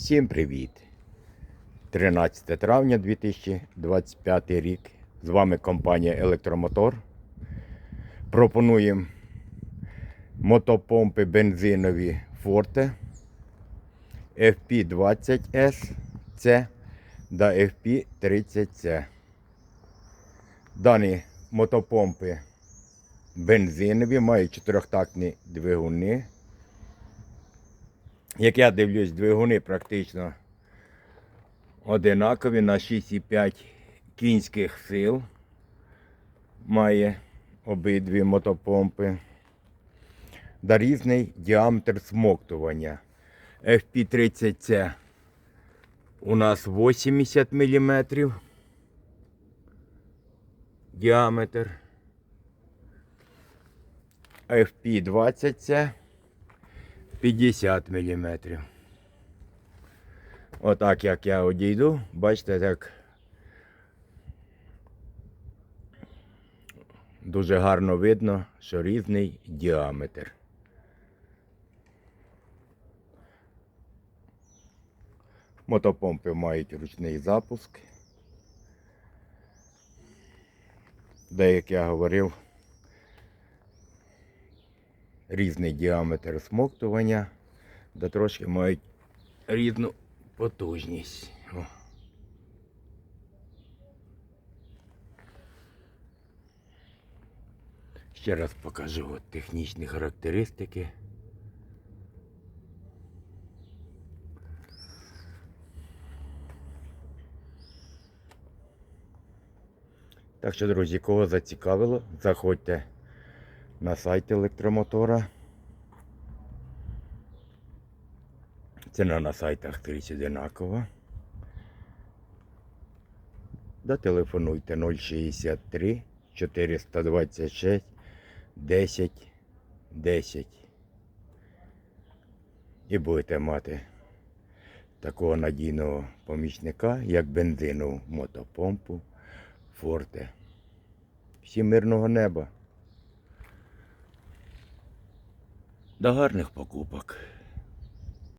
Всім привіт! 13 травня 2025 рік. З вами компанія Електромотор. Пропонуємо мотопомпи бензинові Forte FP20S C та FP30C. Дані мотопомпи бензинові, мають чотирьохтактні двигуни. Як я дивлюсь, двигуни практично одинакові на 6,5 кінських сил. Має обидві мотопомпи. Да різний діаметр смоктування. FP30C у нас 80 мм діаметр. FP20C 50 мм. Отак як я одійду, бачите, так дуже гарно видно, що різний діаметр. Мотопомпи мають ручний запуск. Де, як я говорив, різний діаметр смоктування, де трошки мають різну потужність. О. Ще раз покажу от технічні характеристики. Так що, друзі, кого зацікавило, заходьте на сайт електромотора. Ціна на сайтах скрізь одинакова. Да телефонуйте 063 426 10 10. І будете мати такого надійного помічника, як бензинову мотопомпу Форте. Всім мирного неба. До гарних покупок.